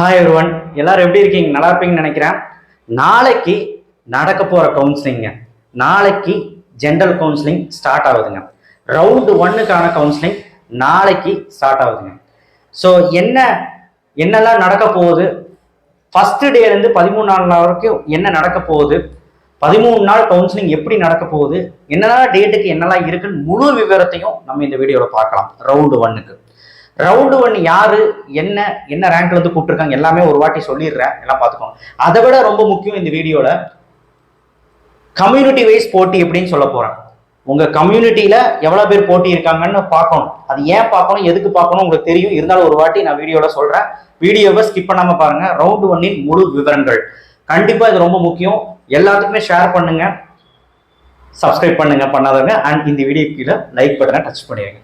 Hi ஒருவன் எல்லாரும் எப்படி இருக்கீங்க? நல்லா இருப்பீங்கன்னு நினைக்கிறேன். நாளைக்கு நடக்க போற கவுன்சிலிங்க நாளைக்கு ஜென்ரல் கவுன்சிலிங் ஸ்டார்ட் ஆகுதுங்க. ரவுண்டு ஒன்னுக்கான கவுன்சிலிங் நாளைக்கு ஸ்டார்ட் ஆகுதுங்க. ஸோ என்ன என்னெல்லாம் நடக்க போகுது? ஃபஸ்ட்டு டேலேருந்து பதிமூணு நாள் வரைக்கும் என்ன நடக்க போகுது? பதிமூணு நாள் கவுன்சிலிங் எப்படி நடக்க போகுது? என்னெல்லாம் டேட்டுக்கு என்னெல்லாம் இருக்குன்னு முழு விவரத்தையும் நம்ம இந்த வீடியோவில் பார்க்கலாம். ரவுண்டு ஒன்னுக்கு ரவுண்டு ஒன் யாரு என்ன என்ன ரேங்க்ல இருந்து கூப்பிட்டுருக்காங்க எல்லாமே ஒரு வாட்டி சொல்லிடுறேன் எல்லாம் பார்த்துக்கோங்க. அதை விட ரொம்ப முக்கியம் இந்த வீடியோல கம்யூனிட்டி வைஸ் போட்டி எப்படின்னு சொல்ல போறேன். உங்க கம்யூனிட்டியில எவ்வளவு பேர் போட்டி இருக்காங்கன்னு பார்க்கணும். அது ஏன் பார்க்கணும் எதுக்கு பார்க்கணும் உங்களுக்கு தெரியும். இருந்தாலும் ஒரு வாட்டி நான் வீடியோல சொல்றேன். வீடியோவை ஸ்கிப் பண்ணாம பாருங்க. ரவுண்டு ஒன்னின் முழு விவரங்கள். கண்டிப்பா இது ரொம்ப முக்கியம். எல்லாத்துக்குமே ஷேர் பண்ணுங்க. சப்ஸ்கிரைப் பண்ணுங்க பண்ணாதவங்க. அண்ட் இந்த வீடியோ கீழே லைக் பட்டனை டச் பண்ணிடுங்க.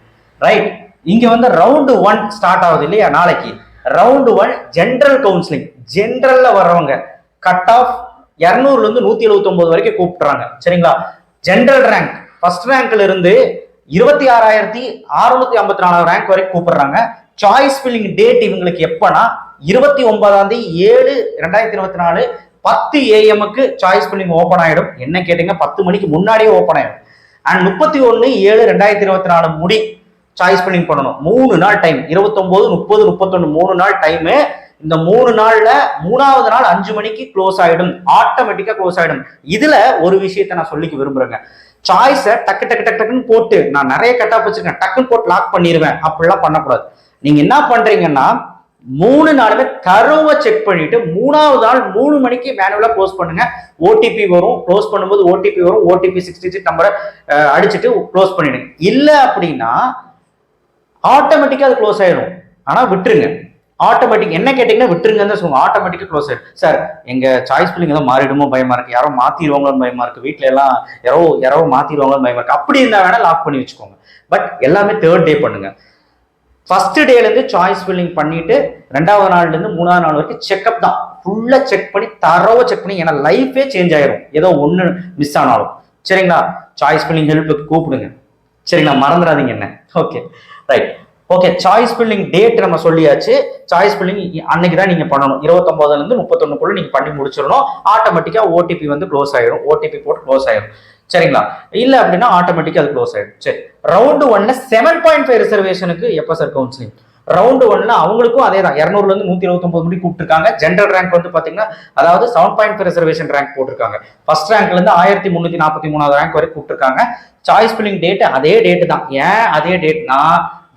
ரைட் இங்க வந்து ரவுண்டு ஒன் ஸ்டார்ட் ஆகுது இல்லையா நாளைக்கு? ரவுண்டு ஒன் ஜென்ரல் கவுன்சிலிங் ஜென்ரல்ல வர்றவங்க கட் ஆஃப் இரநூறுல இருந்து நூத்தி எழுபத்தி ஒன்பது வரைக்கும் கூப்பிட்டுறாங்க. சரிங்களா? ஜென்ரல் ரேங்க் ஃபர்ஸ்ட் ரேங்க்ல இருந்து இருபத்தி ஆறாயிரத்தி அறுநூத்தி ஐம்பத்தி நாலாவது ரேங்க் வரைக்கும் கூப்பிடுறாங்க. சாய்ஸ் ஃபில்லிங் டேட் இவங்களுக்கு எப்பனா இருபத்தி ஒன்பதாம் தேதி ஏழு ரெண்டாயிரத்தி இருபத்தி நாலு பத்து ஏஎம்க்கு சாய்ஸ் ஃபில்லிங் ஓப்பன் ஆயிடும். என்ன கேட்டீங்க பத்து மணிக்கு முன்னாடியே ஓப்பன் ஆயிடும். அண்ட் முப்பத்தி ஒன்று ஏழு ரெண்டாயிரத்தி இருபத்தி நாலு முடி சாய்ஸ் பண்ணி பண்ணணும். மூணு நாள் டைம் இருபத்தொம்போது முப்பது முப்பத்தொன்று மூணு நாள் டைமு இந்த மூணு நாள்ல மூணாவது நாள் அஞ்சு மணிக்கு க்ளோஸ் ஆயிடும். ஆட்டோமேட்டிக்கா க்ளோஸ் ஆயிடும். இதுல ஒரு விஷயத்த நான் சொல்லிக்க விரும்புறேங்க. சாய்ஸை டக்கு டக்கு டக்கு டக்குன்னு போட்டு நான் நிறைய கட்டாக வச்சிருக்கேன். டக்குன்னு போட்டு லாக் பண்ணிடுவேன் அப்படிலாம் பண்ணக்கூடாது. நீங்க என்ன பண்றீங்கன்னா மூணு நாளுமே தரவை செக் பண்ணிட்டு மூணாவது நாள் மூணு மணிக்கு மேனுவலா க்ளோஸ் பண்ணுங்க. ஓடிபி வரும். க்ளோஸ் பண்ணும்போது ஓடிபி வரும். ஓடிபி சிக்ஸ் டிஜிட் நம்பரை அடிச்சுட்டு க்ளோஸ் பண்ணிடுங்க. இல்லை அப்படின்னா ஆட்டோமேட்டிக்காக அது க்ளோஸ் ஆயிடும் ஆனால் விட்டுருங்க. ஆட்டோமேட்டிக் என்ன கேட்டீங்கன்னா விட்டுருங்கன்னு தான் சொல்லுவாங்க. ஆட்டோமேட்டிக்காக க்ளோஸ் ஆயிடும் சார் எங்க சாய்ஸ் பிள்ளைங்க ஏதோ மாறிடுமோ பயமா இருக்கு. யாரோ மாத்திடுவாங்களோன்னு பயமா இருக்கு. வீட்டில எல்லாம் யாரோ யாரோ மாத்திடுவாங்களோன்னு பயமா இருக்கு. அப்படி இருந்தா வேணா லாக் பண்ணி வச்சுக்கோங்க. பட் எல்லாமே தேர்ட் டே பண்ணுங்க. ஃபர்ஸ்ட் டேலேருந்து சாய்ஸ் ஃபில்லிங் பண்ணிட்டு ரெண்டாவது நாள்லேருந்து மூணாவது நாள் வரைக்கும் செக்அப் தான். ஃபுல்லாக செக் பண்ணி தரவாக செக் பண்ணி ஏன்னா லைஃபே சேஞ்ச் ஆயிரும். ஏதோ ஒன்று மிஸ் ஆனாலும். சரிங்களா? சாய்ஸ் ஃபில்லிங் ஹெல்ப்புக்கு கூப்பிடுங்க. சரிங்களா? மறந்துடாதீங்க என்ன? Okay right okay choice filling date நம்ம சொல்லியாச்சு. சாய்ஸ் ஃபில்லிங் அன்னைக்கு தான் நீங்கள் பண்ணணும். இருபத்தொம்போதுலேருந்து முப்பத்தொன்னுக்குள்ள நீங்கள் பண்ணி முடிச்சிடணும். ஆட்டோமேட்டிக்காக ஓடிபி வந்து க்ளோஸ் ஆயிடும் ஓடிபி போட்டு க்ளோஸ் ஆயிடும் சரிங்களா? இல்ல அப்படின்னா ஆட்டோமேட்டிக்கா அது க்ளோஸ் ஆயிடும் சரி. ரவுண்டு ஒன்ல செவன் பாயிண்ட் ஃபைவ் ரிசர்வேஷனுக்கு எப்போ சார் கவுன்சிலிங் ரவுண்டு ஒன்ல அவங்களுக்கும் அதே தான் இரநூறுல இருந்து நூத்தி இருபத்தி முடி கூப்பிட்டுருக்காங்க. ஜென்ரல் ரேங்க் வந்து பாத்தீங்கன்னா அதாவது seven point five reservation rank போட்டிருக்காங்க. ஃபர்ஸ்ட் ரேங்க்ல இருந்து ஆயிரத்தி முன்னூத்தி நாற்பத்தி மூணாவது ரேங்க் வரை கூப்பிட்டுருக்காங்க. சாய்ஸ் ஃபில்லிங் டேட் அதே டேட் தான். ஏன் அதே டேட்னா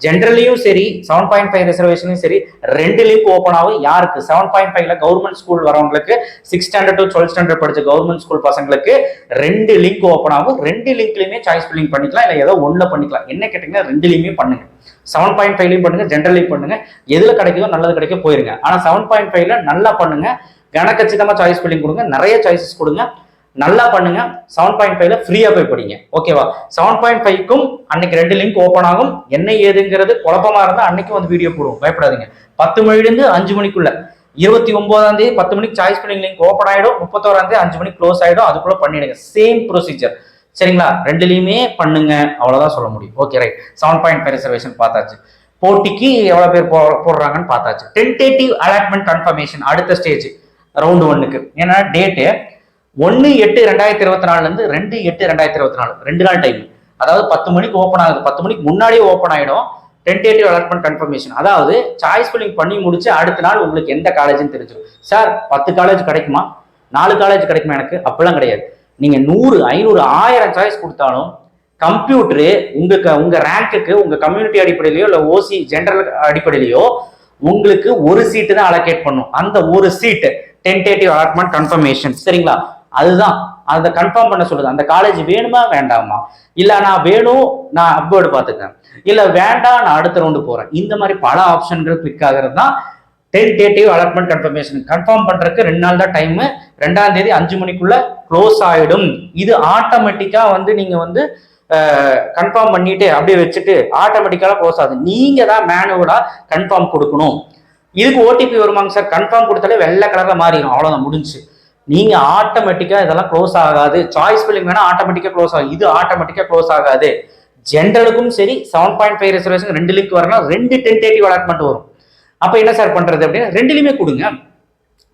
ஜென்ரலையும் சரி செவன் பாயிண்ட் ஃபைவ் ரிசர்வேஷனும் சரி ரெண்டு லிங்க் ஓப்பன் ஆகும். யாருக்கு? செவன் பாயிண்ட் ஃபைவ்ல கவர்மெண்ட் ஸ்கூல் வரவங்களுக்கு six standard to twelfth standard படிச்ச கவர்மெண்ட் ஸ்கூல் பசங்களுக்கு ரெண்டு லிங்க் ஓப்பன் ஆகும். ரெண்டு லிங்க்லையுமே சாய்ஸ் ஃபில்லிங் பண்ணிக்கலாம் இல்லை ஏதோ ஒன்றில் பண்ணிக்கலாம். என்ன கேட்டீங்கன்னா ரெண்டுலையுமே பண்ணுங்க. செவன் பாயிண்ட் ஃபைவ்லையும் பண்ணுங்க ஜென்ரலையும் பண்ணுங்க. எதில் கிடைக்குதோ நல்லது கிடைக்க போயிருங்க. ஆனால் செவன் பாயிண்ட் ஃபைவ்ல நல்லா பண்ணுங்க. கனக்கச்சிதமாக சாய்ஸ் ஃபில்லிங் கொடுங்க. நிறைய சாய்ஸஸ் கொடுங்க. நல்லா பண்ணுங்க. செவன் பாயிண்ட் ஃபைவ்ல ஃப்ரீயா போய் படிங்க. ஓகேவா செவன் பாயிண்ட் ஃபைவ்க்கும் அன்னைக்கு ரெண்டு லிங்க் ஓப்பன் ஆகும். என்ன ஏதுங்கிறது குழப்பமா இருந்தா அன்னைக்கு வந்து வீடியோ போடுவோம். பயப்படாதீங்க. பத்து மணிலேருந்து அஞ்சு மணிக்குள்ள. இருபத்தி ஒன்பதாம் தேதி பத்து மணிக்கு சாய்ஸ் பண்ணி லிங்க் ஓப்பன் ஆயிடும். முப்பத்தோராம் தேதி அஞ்சு மணிக்கு க்ளோஸ் ஆயிடும். அதுக்குள்ள பண்ணிடுங்க. சேம் ப்ரொசீஜர் சரிங்களா? ரெண்டுலையுமே பண்ணுங்க. அவ்வளவுதான் சொல்ல முடியும். Okay right seven point five reservation பார்த்தாச்சு. போட்டிக்கு எவ்வளவு பேர் போ போடுறாங்கன்னு பார்த்தாச்சு. டென்டேட்டிவ் அலாட்மெண்ட் கன்ஃபர்மேஷன் அடுத்த ஸ்டேஜ் ரவுண்டு ஒன்னுக்கு ஏன்னா டேட்டு ஒன்று எட்டு ரெண்டாயிரத்தி இருபத்தி நாலுலேருந்து ரெண்டு எட்டு ரெண்டாயிரத்தி இருபத்தி நாலு ரெண்டு நாள் டைம் அதாவது பத்து மணிக்கு ஓப்பன் ஆகுது. பத்து மணிக்கு முன்னாடியே ஓப்பன் ஆகிடும் டென்டேட்டிவ் அலாட்மெண்ட் கன்ஃபர்மேஷன் அதாவது சாய்ஸ் ஃபில்லிங் பண்ணி முடிச்சு அடுத்த நாள் உங்களுக்கு எந்த காலேஜ்னு தெரிஞ்சிடும். சார் பத்து காலேஜ் கிடைக்குமா? நாலு காலேஜ் கிடைக்குமா எனக்கு? அப்படிலாம் கிடையாது. நீங்க நூறு ஐநூறு ஆயிரம் சாய்ஸ் கொடுத்தாலும் கம்ப்யூட்டரு உங்களுக்கு உங்க ரேங்க்குக்கு உங்க கம்யூனிட்டி அடிப்படையிலையோ இல்லை ஓசி ஜென்ரல் அடிப்படையிலையோ உங்களுக்கு ஒரு சீட்டு தான் அலோகேட் பண்ணும். அந்த ஒரு சீட்டு டென்டேட்டிவ் அலாட்மெண்ட் கன்ஃபர்மேஷன் சரிங்களா? அதுதான். அதை கன்ஃபார்ம் பண்ண சொல்லுது அந்த காலேஜ் வேணுமா வேண்டாமா? இல்ல நான் வேணும் நான் அப்வேர்டு பார்த்துக்கிறேன். இல்ல வேண்டாம் நான் அடுத்த ரவுண்டு போறேன். இந்த மாதிரி பல ஆப்ஷன்கள் கிளிக் ஆகிறது தான் டென்டேட்டிவ் அலாட்மெண்ட் கன்ஃபர்மேஷன் கன்ஃபார்ம் பண்றதுக்கு ரெண்டு நாள் தான் டைம் ரெண்டாம் தேதி அஞ்சு மணிக்குள்ள க்ளோஸ் ஆயிடும். இது ஆட்டோமேட்டிக்கா வந்து நீங்க வந்து கன்ஃபார்ம் பண்ணிட்டு அப்படியே வச்சுட்டு ஆட்டோமேட்டிக்காக க்ளோஸ் ஆகுது. நீங்க தான் மேனுவலா கன்ஃபார்ம் கொடுக்கணும். இதுக்கு ஓடிபி வருமாங்க சார் கன்ஃபார்ம் கொடுத்தாலே வெள்ளை கலர்ல மாறிடும். அவ்வளவுதான் முடிஞ்சு நீங்க ஆட்டோமேட்டிக்கா இதெல்லாம் க்ளோஸ் ஆகாது. சாய்ஸ் ஃபில்லிங் வேணா ஆட்டோமேட்டிக்கா க்ளோஸ் ஆகும். இது ஆட்டோமேட்டிக்கா க்ளோஸ் ஆகாது. ஜென்ரலுக்கும் சரி செவன் பாயிண்ட் ஃபைவ் ரிசர்வேஷன் ரெண்டு லிங்க் வரனா ரெண்டு டென்டேட்டிவ் அலாட்மெண்ட் வரும். அப்ப என்ன சார் பண்றது அப்படின்னா ரெண்டுலையுமே கொடுங்க.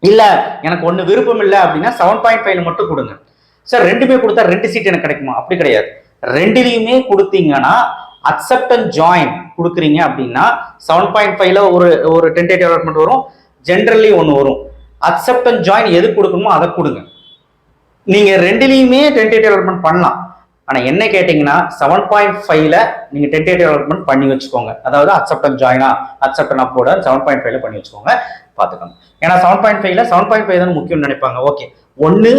இல்ல எனக்கு ஒண்ணு விருப்பம் இல்லை அப்படின்னா செவன் பாயிண்ட் ஃபைவ்ல மட்டும் கொடுங்க. சார் ரெண்டுமே கொடுத்தா ரெண்டு சீட் எனக்கு கிடைக்குமா? அப்படி கிடையாது. ரெண்டுலையுமே கொடுத்தீங்கன்னா அக்செப்ட் அண்ட் ஜாயின் கொடுக்குறீங்க அப்படின்னா செவன் பாயிண்ட் ஃபைவ்ல ஒரு ஒரு டென்டேட்டிவ் அலாட்மெண்ட் வரும். ஜென்ரலி ஒன்று வரும். அக்செப்ட் அண்ட் ஜாயின் எது கொடுக்கணுமோ அதை கொடுங்க. நீங்கள் ரெண்டுலேயுமே டென்டேட்டிவ் டெவலப்மெண்ட் பண்ணலாம். ஆனால் என்ன கேட்டிங்கன்னா செவன் பாயிண்ட் ஃபைவ்ல நீங்கள் டென்டேட்டிவ் டெவலப்மெண்ட் பண்ணி வச்சுக்கோங்க. அதாவது அக்செப்ட் அண்ட் ஜாயினா அக்செப்ட் அண்ட் அப்போட செவன் பாயிண்ட் ஃபைவ்ல பண்ணி வச்சுக்கோங்க. பார்த்துக்கோங்க. ஏன்னா செவன் பாயிண்ட் ஃபைவ்ல செவன் பாயிண்ட் ஃபைவ் தான் முக்கியம்னு நினைப்பாங்க. ஓகே. ஒன்று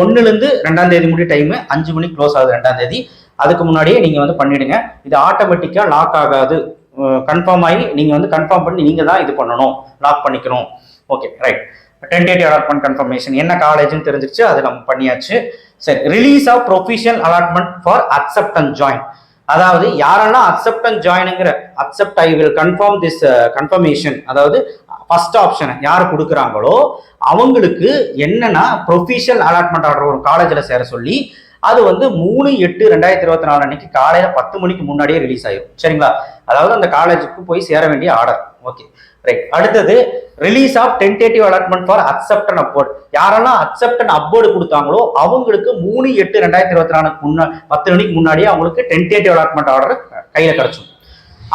ஒன்றுலேருந்து ரெண்டாம் தேதி முடி டைமு அஞ்சு மணிக்கு க்ளோஸ் ஆகுது ரெண்டாம் தேதி. அதுக்கு முன்னாடியே நீங்கள் வந்து பண்ணிடுங்க. இது ஆட்டோமேட்டிக்காக லாக் ஆகாது. கன்ஃபார்ம் ஆகி நீங்கள் வந்து கன்ஃபார்ம் பண்ணி நீங்கள் தான் இது பண்ணணும். லாக் பண்ணிக்கணும். Okay right tentative allotment confirmation என்ன காலேஜ்னு தெரிஞ்சிருச்சு அது நம்ம பண்ணியாச்சு. சரி release of provisional allotment for accept and join அதாவது யாரெல்லாம் accept and ஜாயினுங்கிற accept I will confirm this confirmation அதாவது ஃபர்ஸ்ட் ஆப்ஷனை யார் கொடுக்குறாங்களோ அவங்களுக்கு என்னன்னா ப்ரொஃபிஷியல் அலாட்மெண்ட் ஆர்டர் ஒரு காலேஜில் சேர சொல்லி அது வந்து மூணு எட்டு ரெண்டாயிரத்தி இருபத்தி நாலு அன்னைக்கு காலையில பத்து மணிக்கு முன்னாடியே ரிலீஸ் ஆயிரும். சரிங்களா? அதாவது அந்த காலேஜுக்கு போய் சேர வேண்டிய ஆர்டர் ஓகே ரைட் அடுத்தது release of tentative allotment for accept and upward யாரெல்லாம் அக்செப்ட் அண்ட் அப்போர்டு கொடுத்தாங்களோ அவங்களுக்கு மூணு எட்டு ரெண்டாயிரத்தி இருபத்தி நாலுக்கு முன்னா பத்து மணிக்கு முன்னாடியே அவங்களுக்கு டென்டேட்டிவ் அலாட்மெண்ட் ஆர்டர் கையில கிடைச்சிடும்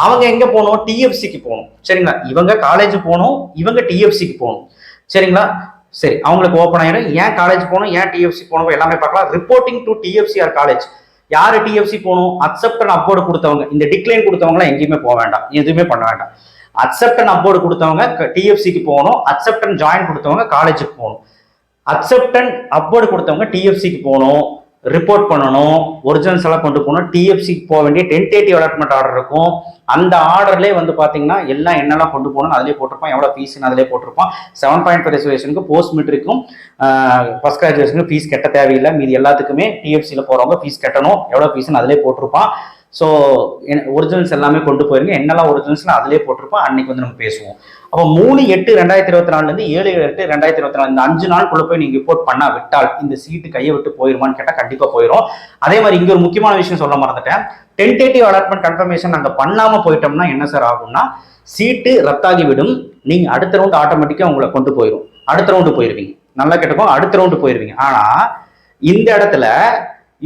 அவங்க எங்க போகணும்? டிஎஃப்சிக்கு போகணும். சரிங்களா? இவங்க காலேஜ் போகணும் இவங்க டிஎஃப்சிக்கு போகணும். சரிங்களா? சரி அவங்களுக்கு ஓப்பன் ஆகிடும் ஏன் காலேஜ் போகணும்? ஏன் டிஎஃப்சி போகணும்? எல்லாமே பார்க்கலாம். Reporting to TFC or college யார் டிஎஃப்சி போகணும்? அக்செப்ட் அண்ட் அப்போர்டு கொடுத்தவங்க. இந்த டிக்ளைன் கொடுத்தவங்களாம் எங்கேயுமே போக வேண்டாம். எதுவுமே பண்ண வேண்டாம். அக்செப்ட் அண்ட் அப்போர்டு கொடுத்தவங்க டிஎஃப்சிக்கு போகணும். அக்செப்ட் அண்ட் ஜாயின் கொடுத்தவங்க காலேஜுக்கு போகணும். அக்செப்ட் அண்ட் அப்போர்டு கொடுத்தவங்க டிஎஃப்சிக்கு போகணும். ரிப்போர்ட் பண்ணணும் ஒரிஜினல்ஸ் எல்லாம் கொண்டு போகணும். டிஎஃப்சிக்கு போக வேண்டிய டென்டேட்டிவ் அலாட்மெண்ட் ஆர்டர் இருக்கும். அந்த ஆர்டர்லேயே வந்து பார்த்தீங்கன்னா எல்லாம் என்னெல்லாம் கொண்டு போகணும் அதிலே போட்டிருப்பான். எவ்வளோ ஃபீஸ்னு அதிலே போட்டிருப்பான். செவன் பாயிண்ட் ஃபைவ் ரிசர்வேஷனுக்கு போஸ்ட் மெட்ரிக்கும் ஃபஸ்ட் கிராஜுவேஷனுக்கு ஃபீஸ் கட்ட தேவையில்லை. மீதி எல்லாத்துக்குமே டிஎஃப்சியில் போகிறவங்க ஃபீஸ் கட்டணும். எவ்வளோ ஃபீஸ்னு அதிலே போட்டிருப்பான். ஸோ ஒரிஜினல்ஸ் எல்லாமே கொண்டு போயிருங்க. என்னெல்லாம் ஒரிஜினல்ஸ்னு அதிலே போட்டிருப்போம். அன்னைக்கு வந்து நம்ம பேசுவோம். அப்போ மூணு எட்டு ரெண்டாயிரத்தி இருபத்தி நாலுலேருந்து ஏழு எட்டு ரெண்டாயிரத்தி இருபத்தி நாலு இந்த அஞ்சு நாளுக்குள்ள போய் நீங்கள் ரிப்போர்ட் பண்ணா விட்டால் இந்த சீட்டு கையை விட்டு போயிருமான்னு கேட்டால் கண்டிப்பாக போயிடும் அதே மாதிரி இங்கே ஒரு முக்கியமான விஷயம் சொல்ல மறந்துட்டேன். டென்டேட்டிவ் அலாட்மெண்ட் கன்ஃபர்மேஷன் நாங்கள் பண்ணாமல் போயிட்டோம்னா என்ன சார் ஆகும்னா சீட்டு ரத்தாகி விடும் நீங்கள் அடுத்த ரவுண்டு ஆட்டோமேட்டிக்காக உங்களை கொண்டு போயிடும் அடுத்த ரவுண்டு போயிருவீங்க. நல்லா கேட்டுக்கோ அடுத்த ரவுண்டு போயிருவீங்க. ஆனால் இந்த இடத்துல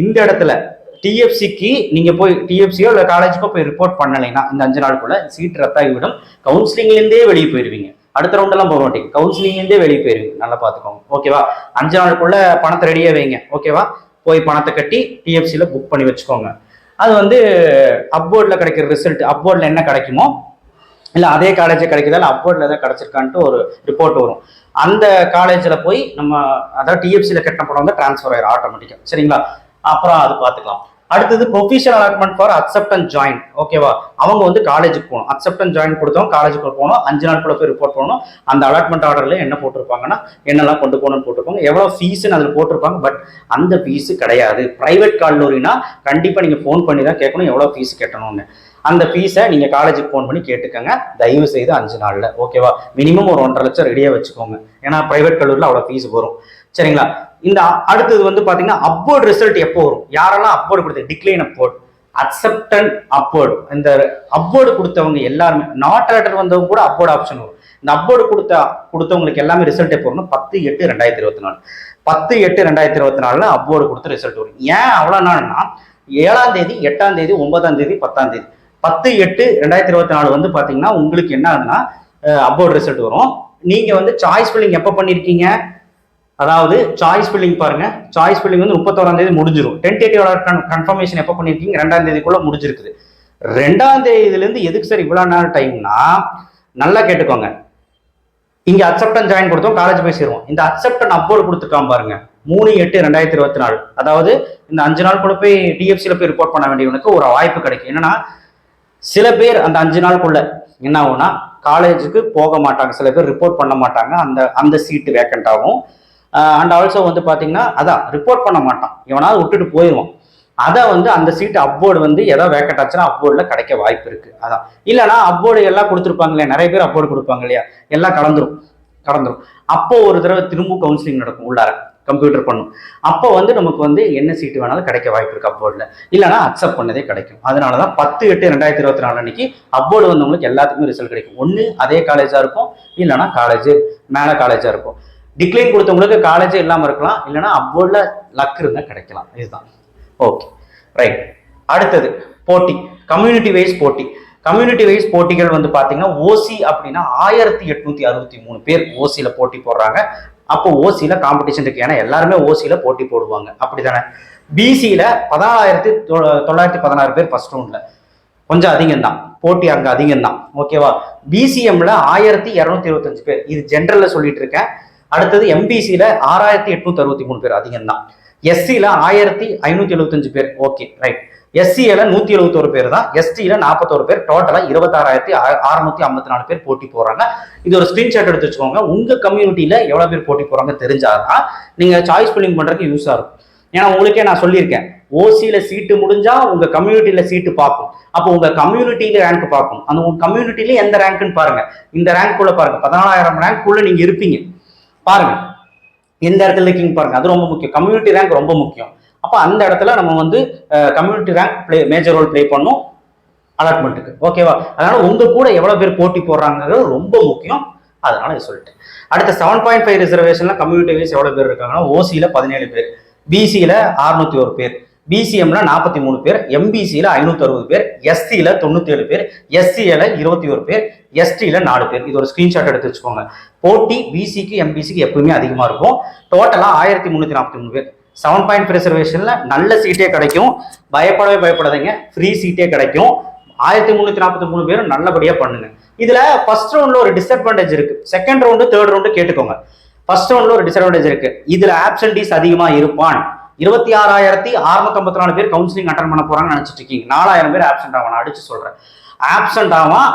இந்த இடத்துல டிஎஃப்சிக்கு நீங்க போய் டிஎஃப்சியோ இல்லை காலேஜுக்கோ போய் ரிப்போர்ட் பண்ணலைன்னா இந்த அஞ்சு நாளுக்குள்ள சீட் ரத்தாகிவிடும் கவுன்சிலிங்லேருந்தே வெளியே போயிருவீங்க. அடுத்த ரவுண்டெல்லாம் போக மாட்டீங்க. கவுன்சிலிங்லேருந்தே வெளியே போயிருவீங்க. நல்லா பார்த்துக்கோங்க. ஓகேவா அஞ்சு நாளுக்குள்ள பணத்தை ரெடியாக வைங்க. ஓகேவா போய் பணத்தை கட்டி டிஎஃப்சியில் புக் பண்ணி வச்சுக்கோங்க. அது வந்து அப்போர்டில் கிடைக்கிற ரிசல்ட் அப்போர்டில் என்ன கிடைக்குமோ இல்லை அதே காலேஜ் கிடைக்குதா இல்லை அப்போர்டில் எதாவது கிடச்சிருக்கான்ட்டு ஒரு ரிப்போர்ட் வரும். அந்த காலேஜில் போய் நம்ம அதாவது டிஎஃப்சியில் கட்டின பணம் வந்து ட்ரான்ஸ்ஃபர் ஆயிடும் ஆட்டோமேட்டிக்காக சரிங்களா? அப்புறம் அது பார்த்துக்கலாம். அடுத்தது professional allotment for accept and join ஓகேவா அவங்க வந்து காலேஜுக்கு போகணும். அக்செப்ட் அண்ட் ஜாயின் கொடுத்தவங்க காலேஜுக்கு போகணும். அஞ்சு நாட்குள்ள போய் ரிப்போர்ட் பண்ணணும். அந்த அலாட்மெண்ட் ஆர்டரில் என்ன போட்டிருப்பாங்கன்னா என்னெல்லாம் கொண்டு போகணும்னு போட்டிருப்பாங்க. எவ்வளோ ஃபீஸ்னு அதில் போட்டிருப்பாங்க. பட் அந்த ஃபீஸு கிடையாது. ப்ரைவேட் கல்லூரினா கண்டிப்பாக நீங்கள் ஃபோன் பண்ணி தான் கேட்கணும். எவ்வளோ ஃபீஸ் கட்டணும்னு. அந்த ஃபீஸை நீங்கள் காலேஜுக்கு ஃபோன் பண்ணி கேட்டுக்கோங்க. தயவு செய்து அஞ்சு நாளில். ஓகேவா மினிமம் ஒரு ஒன்றரை லட்சம் ரெடியாக வச்சுக்கோங்க. ஏன்னா ப்ரைவேட் கல்லூரியில் அவ்வளோ ஃபீஸ் வரும். சரிங்களா? இந்த அடுத்தது வந்து பார்த்தீங்கன்னா அப்போர்ட் ரிசல்ட் எப்போ வரும்? யாரெல்லாம் அப்போர்டு கொடுத்து டிக்ளைன் அப்போர்ட் அக்செப்டன் அப்போர்டு இந்த அப்போர்டு கொடுத்தவங்க எல்லாருமே நாட் லெட்டர் வந்தவங்க கூட அப்போர்டு ஆப்ஷன் வரும். இந்த அப்போர்டு கொடுத்த கொடுத்தவங்களுக்கு எல்லாமே ரிசல்ட் எப்போ வரும் பத்து எட்டு ரெண்டாயிரத்தி இருபத்தி நாலு. பத்து எட்டு ரெண்டாயிரத்தி இருபத்தி நாலுல அப்போர்டு கொடுத்த ரிசல்ட் வரும். ஏன் அவ்வளோ நாள்னா ஏழாம் தேதி எட்டாம் தேதி ஒன்பதாம் தேதி பத்தாம் தேதி. பத்து எட்டு ரெண்டாயிரத்தி இருபத்தி நாலு வந்து பார்த்தீங்கன்னா உங்களுக்கு என்ன ஆகுதுன்னா அப்போர்டு ரிசல்ட் வரும். நீங்க வந்து சாய்ஸ் ஃபில்லிங் எப்போ பண்ணியிருக்கீங்க அதாவது சாய்ஸ் ஃபில்லிங் பாருங்க. சாய்ஸ் ஃபில்லிங் வந்து முப்பத்தோராம் தேதி முடிஞ்சிடும் டென்டேட்டிவ் கன்ஃபர்மேஷன் எப்போ பண்ணியிருக்கீங்க ரெண்டாம் தேதிக்குள்ள முடிஞ்சிருக்குது. ரெண்டாம் தேதியிலேருந்து எதுக்கு சார் இவ்வளோ நேரம் டைம்னா நல்லா கேட்டுக்கோங்க. இங்க அக்செப்டன் ஜாயின் கொடுத்தோம் காலேஜ் போய் சேருவோம். இந்த அக்செப்டன் அப்போல் கொடுத்துருக்கான் பாருங்க. மூணு எட்டு ரெண்டாயிரத்தி இருபத்தி நாலு. அதாவது இந்த அஞ்சு நாள் கூட போய் டிஎஃப்சியில் போய் ரிப்போர்ட் பண்ண வேண்டியவனுக்கு ஒரு வாய்ப்பு கிடைக்கும். என்னன்னா சில பேர் அந்த அஞ்சு நாளுக்குள்ள என்ன ஆகும்னா காலேஜுக்கு போக மாட்டாங்க. சில பேர் ரிப்போர்ட் பண்ண மாட்டாங்க. அந்த அந்த சீட்டு வேக்கண்ட் ஆகும். அண்ட் ஆல்சோ வந்து பார்த்தீங்கன்னா அதான் ரிப்போர்ட் பண்ண மாட்டான். இவனாவது விட்டுட்டு போயிடுவான். அதை வந்து அந்த சீட்டு அப்போர்டு வந்து ஏதாவது வேக்கட் ஆச்சுன்னா அப்போர்டில் கிடைக்க வாய்ப்பு இருக்கு. அதான். இல்லைனா அப்போர்டு எல்லாம் கொடுத்துருப்பாங்க இல்லையா? நிறைய பேர் அப்போர்டு கொடுப்பாங்க இல்லையா? எல்லாம் கலந்துரும் கலந்துரும் அப்போ ஒரு தடவை திரும்ப கவுன்சிலிங் நடக்கும் உள்ளார. கம்ப்யூட்டர் பண்ணும் அப்போ வந்து நமக்கு வந்து என்ன சீட்டு வேணாலும் கிடைக்க வாய்ப்பு இருக்கு அப்போர்டில் இல்லைனா அக்செப்ட் பண்ணதே கிடைக்கும். அதனால தான் பத்து எட்டு ரெண்டாயிரத்தி இருபத்தி நாலு அன்னைக்கு அப்போர்டு வந்தவங்களுக்கு எல்லாத்துக்குமே ரிசல்ட் கிடைக்கும். ஒன்று அதே காலேஜாக இருக்கும். இல்லைனா காலேஜ் மேலே காலேஜாக இருக்கும். டிக்ளைன் கொடுத்தவங்களுக்கு காலேஜே இல்லாமல் இருக்கலாம். இல்லைனா அவ்வளோ லக் இருந்தால் கிடைக்கலாம். இதுதான். ஓகே ரைட் அடுத்தது போட்டி. கம்யூனிட்டி வைஸ் போட்டி. கம்யூனிட்டி வைஸ் போட்டிகள் வந்து பார்த்தீங்கன்னா ஓசி அப்படின்னா ஆயிரத்தி எட்நூத்தி அறுபத்தி மூணு பேர் ஓசியில் போட்டி போடுறாங்க. அப்போ ஓசியில் காம்படிஷன் இருக்கு. ஏன்னா எல்லாருமே ஓசியில் போட்டி போடுவாங்க. அப்படி தானே பிசியில் பதினாலாயிரத்தி தொள்ளாயிரத்தி பதினாறு பேர் ஃபர்ஸ்ட் ரவுண்டில் கொஞ்சம் அதிகம் தான் போட்டி அங்கே அதிகம் தான் ஓகேவா பிசிஎம்ல ஆயிரத்தி இரநூத்தி இருபத்தஞ்சு பேர். இது ஜென்ரலில் சொல்லிட்டு இருக்கேன். அடுத்தது எம்பிசியில் ஆறாயிரத்தி எட்நூத்தி அறுபத்தி மூணு பேர் அதிகம் தான் எஸ்சியில் ஆயிரத்தி ஐநூத்தி எழுபத்தஞ்சு பேர் ஓகே ரைட் எஸ்சியில நூத்தி எழுபத்தோரு பேர் தான். எஸ்டியில நாற்பத்தோரு பேர் டோட்டலா இருபத்தாறாயிரத்தி அறுநூத்தி ஐம்பத்தி நாலு பேர் போட்டி போடுறாங்க இது ஒரு ஸ்கிரீன்ஷாட் எடுத்து வச்சுக்கோங்க. உங்க கம்யூனிட்டியில எவ்வளவு பேர் போட்டி போறாங்க தெரிஞ்சாதான் நீங்க சாய்ஸ் ஃபில்லிங் பண்றதுக்கு யூஸ் ஆகும் ஏன்னா உங்களுக்கே நான் சொல்லியிருக்கேன். ஓசியில சீட்டு முடிஞ்சா உங்க கம்யூனிட்டியில சீட்டு பார்க்கும். அப்போ உங்க கம்யூனிட்டியில ரேங்க் பார்க்கும். அந்த உங்க கம்யூனிட்டியில எந்த ரேங்க்னு பாருங்க. இந்த ரேங்க் குள்ள பாருங்க. பதினாலாயிரம் ரேங்க் நீங்கள் நீங்க இருப்பீங்க. பாருங்க. எந்த இடத்துல இருக்கீங்க பாருங்க. அது ரொம்ப முக்கியம். கம்யூனிட்டி ரேங்க் ரொம்ப முக்கியம். அப்போ அந்த இடத்துல நம்ம வந்து community rank play major role play பண்ணும் அலாட்மெண்ட்டுக்கு ஓகேவா அதனால உங்க கூட எவ்வளவு பேர் போட்டி போடுறாங்கிறது ரொம்ப முக்கியம். அதனால இதை சொல்லிட்டேன். அடுத்த செவன் பாயிண்ட் ஃபைவ் ரிசர்வேஷன்ல கம்யூனிட்டி வைஸ் எவ்வளவு பேர் இருக்காங்கன்னா ஓசியில பதினேழு பேர் பிசியில அறுநூத்தி ஒரு பேர் பிசிஎம்ல நாற்பத்தி மூணு பேர் எம்பிசியில ஐநூத்தி அறுபது பேர் எஸ்சியில தொண்ணூத்தி ஏழு பேர் எஸ்சியில இருபத்தி ஒரு பேர் எஸ்டியில நாலு பேர். இது ஒரு ஸ்கிரீன்ஷாட் எடுத்து வச்சுக்கோங்க. போட்டி பிசிக்கு எம்பிசிக்கு எப்பவுமே அதிகமாக இருக்கும். டோட்டலாக ஆயிரத்தி முந்நூற்றி நாற்பத்தி மூணு பேர். செவன் பாயிண்ட் ரிசர்வேஷனில் நல்ல சீட்டே கிடைக்கும். பயப்படவே பயப்படாதீங்க. ஃப்ரீ சீட்டே கிடைக்கும். ஆயிரத்தி முந்நூற்றி நாற்பத்தி மூணு பேரும் நல்லபடியாக பண்ணுங்க. இதில் ஃபர்ஸ்ட் ரவுண்டில் ஒரு டிஸ்அட்வான்டேஜ் இருக்குது செகண்ட் ரவுண்டு தேர்ட் ரவுண்டு கேட்டுக்கோங்க. ஃபர்ஸ்ட் ரவுண்டில் ஒரு டிஸ்அட்வான்டேஜ் இருக்குது இதில் ஆப்சன்டீஸ் அதிகமாக இருப்பான். இருபத்தி ஆறாயிரத்தி அறுநூத்தி ஐம்பத்தி நாலு பேர் கவுன்சிலிங் அட்டன் பண்ண போறாங்கன்னு நினைச்சிட்டு இருக்கீங்க. நாலாயிரம் பேர் ஆப்சென்ட் ஆகும் நான் அடிச்சு சொல்றேன். ஆப்சென்ட் ஆவான்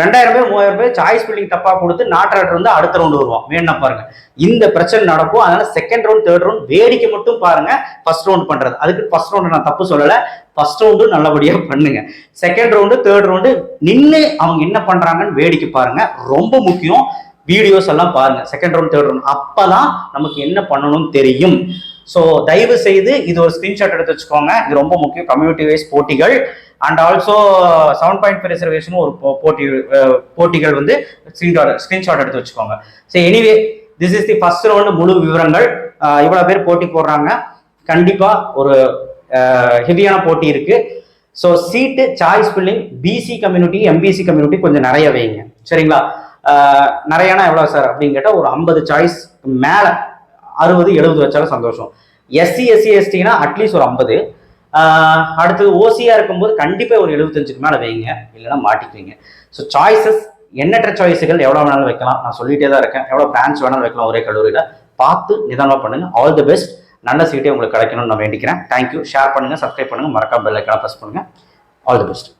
ரெண்டாயிரம் பேர் மூவாயிரம் பேர் சாய்ஸ் பில்டிங் தப்பா கொடுத்து நாட்டாளர் வந்து அடுத்த ரவுண்டு வருவான். வேணா பாருங்க. இந்த பிரச்சனை நடக்கும். அதனால செகண்ட் ரவுண்ட் தேர்ட் ரவுண்ட் வேடிக்கை மட்டும் பாருங்க. ஃபர்ஸ்ட் ரவுண்ட் பண்றது. அதுக்கு ஃபர்ஸ்ட் ரவுண்ட் நான் தப்பு சொல்லல. ஃபர்ஸ்ட் ரவுண்டு நல்லபடியா பண்ணுங்க. செகண்ட் ரவுண்டு தேர்ட் ரவுண்டு நின்று அவங்க என்ன பண்றாங்கன்னு வேடிக்கை பாருங்க. ரொம்ப முக்கியம். வீடியோஸ் எல்லாம் பாருங்க. செகண்ட் ரவுண்ட் தேர்ட் ரவுண்ட் அப்பதான் நமக்கு என்ன பண்ணணும்னு தெரியும். ஸோ தயவு செய்து இது ஒரு ஸ்கிரீன்ஷாட் எடுத்து வச்சுக்கோங்க. இது ரொம்ப முக்கியம். கம்யூனிட்டி வைஸ் போட்டிகள். And also seven point five ரிசர்வேஷனும் ஒரு போட்டி போட்டிகள் வந்து ஸ்க்ரீன்ஷாட் ஸ்க்ரீன்ஷாட் எடுத்து வச்சுக்கோங்க. So anyway this is the first round முழு விவரங்கள். இவ்வளோ பேர் போட்டி போடுறாங்க. கண்டிப்பாக ஒரு ஹெவியான போட்டி இருக்குது so seat choice filling BC community MBC community கொஞ்சம் நிறைய வைங்க. சரிங்களா? நிறையனா எவ்வளோ சார் அப்படின்னு கேட்டால் ஒரு ஐம்பது சாய்ஸ் மேலே அறுபது எழுபது வச்சாலும் சந்தோஷம். எஸ்சி எஸ்சி எஸ்டினா அட்லீஸ்ட் ஒரு ஐம்பது. அடுத்தது ஓசியா இருக்கும்போது கண்டிப்பாக ஒரு எழுபத்தஞ்சுக்கு மேலே வைங்க. இல்லைன்னா மாட்டிக்குவீங்க. ஸோ சாய்ஸஸ் எண்ணற்ற சாய்ஸுகள் எவ்வளோ வேணாலும் வைக்கலாம். நான் சொல்லிட்டே தான் இருக்கேன். எவ்வளோ பிரான்ச் வேணாலும் வைக்கலாம் ஒரே கல்லூரியில். பார்த்து நிதானமாக பண்ணுங்க. ஆல் தி பெஸ்ட் நல்ல சீட்டே உங்களுக்கு கிடைக்கணும்னு நான் வேண்டிக்கிறேன். தேங்க்யூ ஷேர் பண்ணுங்க சப்ஸ்கிரைப் பண்ணுங்க. மறக்காம பெல் ஐக்கான ப்ரெஸ் பண்ணுங்க. All the best